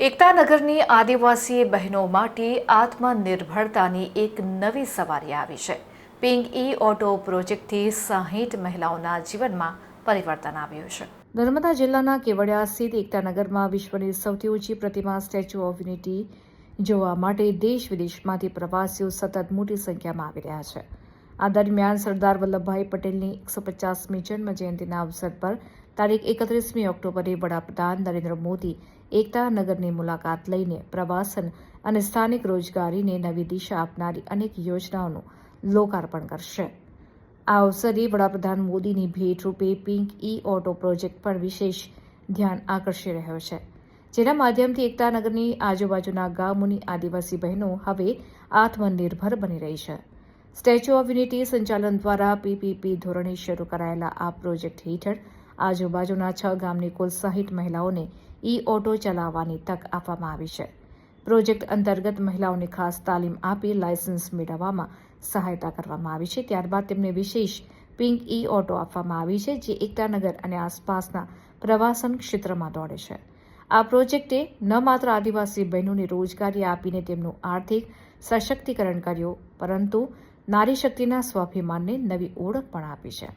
એકતાનગરની આદિવાસી બહેનો માટે આત્મનિર્ભરતાની એક નવી સવારી આવી છે. પિંક ઈ ઓટો પ્રોજેક્ટથી સાહીઠ મહિલાઓના જીવનમાં પરિવર્તન આવ્યું છે. નર્મદા જિલ્લાના કેવડિયા સ્થિત એકતાનગરમાં વિશ્વની સૌથી ઊંચી પ્રતિમા સ્ટેચ્યુ ઓફ યુનિટી જોવા માટે દેશ વિદેશમાંથી પ્રવાસીઓ સતત મોટી સંખ્યામાં આવી રહ્યા છે. આ દરમિયાન સરદાર વલ્લભભાઈ પટેલની એકસો પચાસમી જન્મ જયંતિના અવસર પર તારીખ એકત્રીસમી ઓક્ટોબરે વડાપ્રધાન નરેન્દ્ર મોદી એકતાનગરની મુલાકાત લઈને પ્રવાસન અને સ્થાનિક રોજગારીને નવી દિશા આપનારી અનેક યોજનાઓનું લોકાર્પણ કરશે. આ અવસરે વડાપ્રધાન મોદીની ભેટ રૂપે પિંક ઈ ઓટો પ્રોજેક્ટ પર વિશેષ ધ્યાન આકર્ષી રહ્યો છે, જેના માધ્યમથી એકતાનગરની આજુબાજુના ગામોની આદિવાસી બહેનો હવે આત્મનિર્ભર બની રહી છે. સ્ટેચ્યુ ઓફ યુનિટી સંચાલન દ્વારા પીપીપી ધોરણે શરૂ કરાયેલા આ પ્રોજેક્ટ હેઠળ આજુબાજુના છ ગામની કુલ સાહીઠ મહિલાઓને ઈ ઓટો ચલાવવાની તક આપવામાં આવી છે. પ્રોજેક્ટ અંતર્ગત મહિલાઓને ખાસ તાલીમ આપી લાયસન્સ મેળવવામાં સહાયતા કરવામાં આવી છે. ત્યારબાદ તેમને વિશેષ પિંક ઈ ઓટો આપવામાં આવી છે, જે એકતાનગર અને આસપાસના પ્રવાસન ક્ષેત્રમાં દોડે છે. આ પ્રોજેક્ટે ન માત્ર આદિવાસી બહેનોને રોજગારી આપીને તેમનું આર્થિક સશક્તિકરણ કર્યું, પરંતુ નારી શક્તિના સ્વાભિમાનને નવી ઓળખ પણ આપી છે.